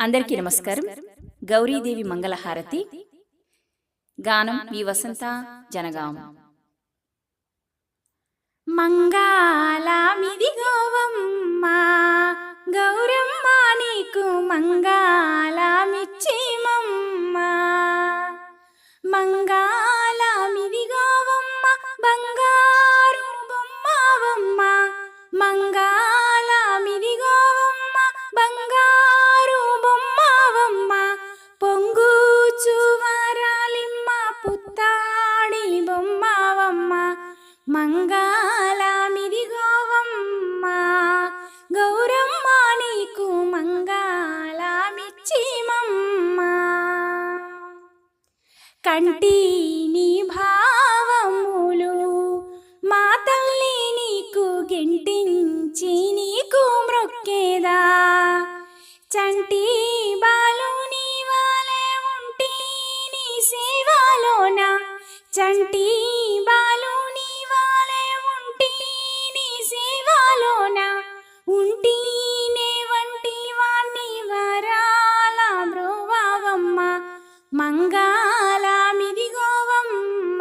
అందరికీ నమస్కారం. గౌరీదేవి మంగళహారతి. గానం ఈ వసంత జనగాం. మంగాళమిది గోవమ్మ గౌరమ్మ నీకు మంగాళమిచ్చి మమ్మ మంగాళమిది గోవమ్మ బంగారు బొమ్మవమ్మ మంగాళమిది మంగాళమిది గోవమ్మ గౌరమ్మ నీకు మంగాళమిచ్చి మమ్మ కంటి నీ భావములు మా తల్లి నీకు గెంటించి నీకు మ్రొక్కేదా చంటి బాలు నీ వాలే ఉంటి నీ సేవలోన. చంటి బా మంగాళమిది గోవమ్మ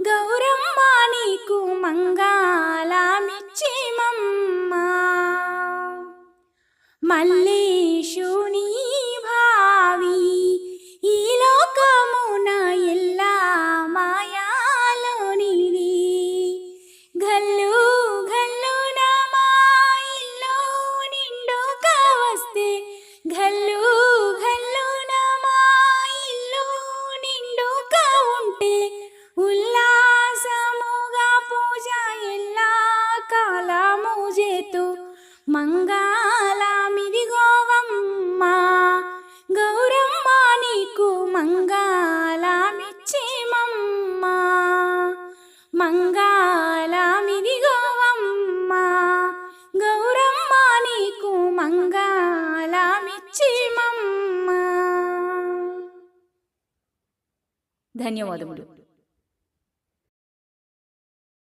గౌరమ్మ నీకు మంగాళమిచ్చి మమ్మ మంగాళమిది గౌరమ్మ నీకు మంగాళమిచ్చి మమ్మ గౌరమ్మ నీకు మంగాళమిచ్చి ధన్యవాదములు.